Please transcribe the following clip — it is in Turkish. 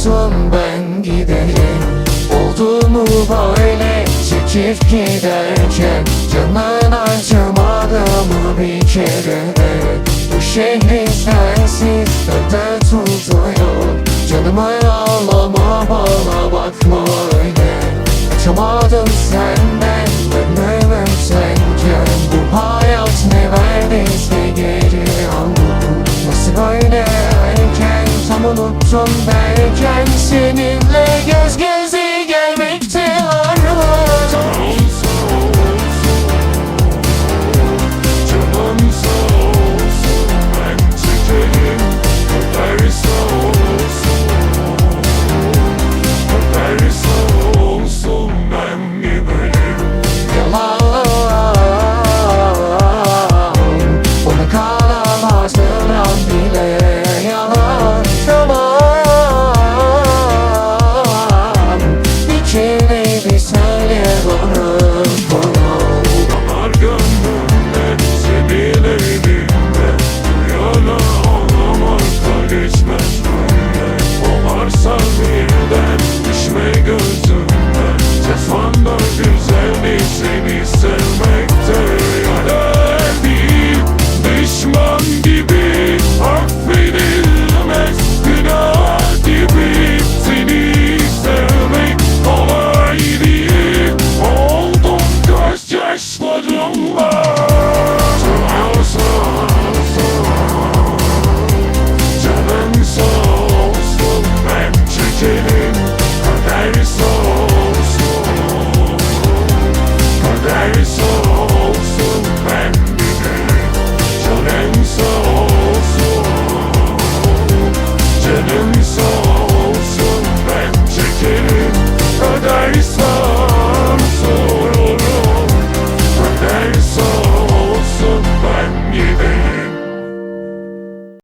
olsun ben giderim. Oldu mu böyle çekip giderken? Canın acımadı mı bir kere de? Bu şehrin sensiz tadı tutuyor. Canımı ağlama bana bakma öyle. Kaçamadım senden unuttum derken Seninle göze